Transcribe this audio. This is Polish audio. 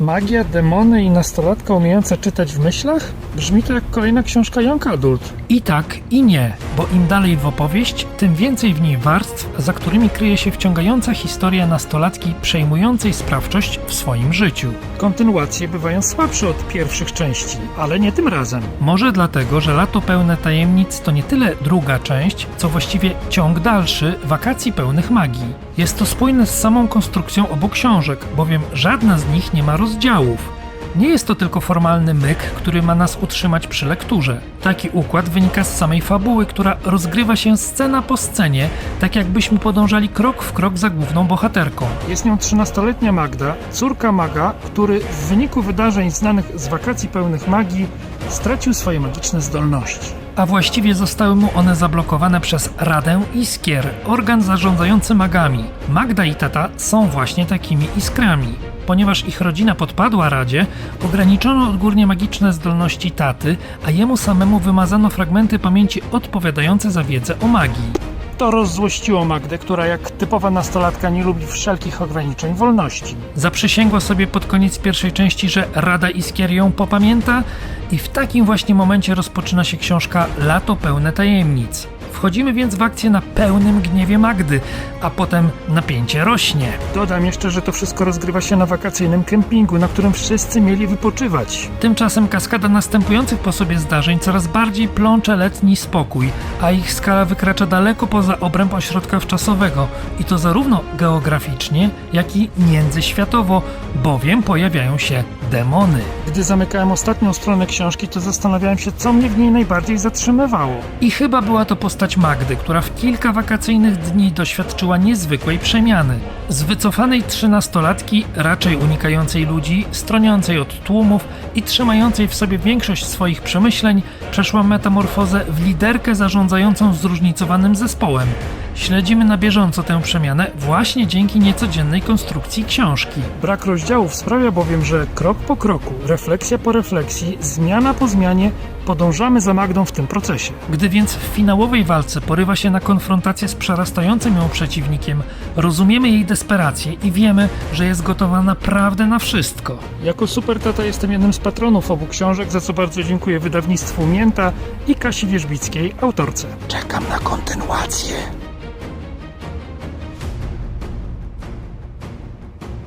Magia, demony i nastolatka umiejąca czytać w myślach? Brzmi to jak kolejna książka Young Adult. I tak, i nie, bo im dalej w opowieść, tym więcej w niej warstw, za którymi kryje się wciągająca historia nastolatki przejmującej sprawczość w swoim życiu. Kontynuacje bywają słabsze od pierwszych części, ale nie tym razem. Może dlatego, że Lato pełne tajemnic to nie tyle druga część, co właściwie ciąg dalszy wakacji pełnych magii. Jest to spójne z samą konstrukcją obu książek, bowiem żadna z nich nie ma rozdziałów. Nie jest to tylko formalny myk, który ma nas utrzymać przy lekturze. Taki układ wynika z samej fabuły, która rozgrywa się scena po scenie, tak jakbyśmy podążali krok w krok za główną bohaterką. Jest nią 13-letnia Magda, córka maga, który w wyniku wydarzeń znanych z wakacji pełnych magii stracił swoje magiczne zdolności. A właściwie zostały mu one zablokowane przez Radę Iskier, organ zarządzający magami. Magda i tata są właśnie takimi iskrami. Ponieważ ich rodzina podpadła Radzie, ograniczono odgórnie magiczne zdolności taty, a jemu samemu wymazano fragmenty pamięci odpowiadające za wiedzę o magii. To rozzłościło Magdę, która jak typowa nastolatka nie lubi wszelkich ograniczeń wolności. Zaprzysięgła sobie pod koniec pierwszej części, że Rada Iskier ją popamięta i w takim właśnie momencie rozpoczyna się książka Lato pełne tajemnic. Wchodzimy więc w akcję na pełnym gniewie Magdy, a potem napięcie rośnie. Dodam jeszcze, że to wszystko rozgrywa się na wakacyjnym kempingu, na którym wszyscy mieli wypoczywać. Tymczasem kaskada następujących po sobie zdarzeń coraz bardziej plącze letni spokój, a ich skala wykracza daleko poza obręb ośrodka wczasowego i to zarówno geograficznie, jak i międzyświatowo, bowiem pojawiają się demony. Gdy zamykałem ostatnią stronę książki, to zastanawiałem się, co mnie w niej najbardziej zatrzymywało. I chyba była to postać Magdy, która w kilka wakacyjnych dni doświadczyła niezwykłej przemiany. Z wycofanej trzynastolatki, raczej unikającej ludzi, stroniącej od tłumów i trzymającej w sobie większość swoich przemyśleń, przeszła metamorfozę w liderkę zarządzającą zróżnicowanym zespołem. Śledzimy na bieżąco tę przemianę właśnie dzięki niecodziennej konstrukcji książki. Brak rozdziałów sprawia bowiem, że krok po kroku, refleksja po refleksji, zmiana po zmianie podążamy za Magdą w tym procesie. Gdy więc w finałowej walce porywa się na konfrontację z przerastającym ją przeciwnikiem, rozumiemy jej desperację i wiemy, że jest gotowa naprawdę na wszystko. Jako super tata jestem jednym z patronów obu książek, za co bardzo dziękuję wydawnictwu Mięta i Kasi Wierzbickiej, autorce. Czekam na kontynuację.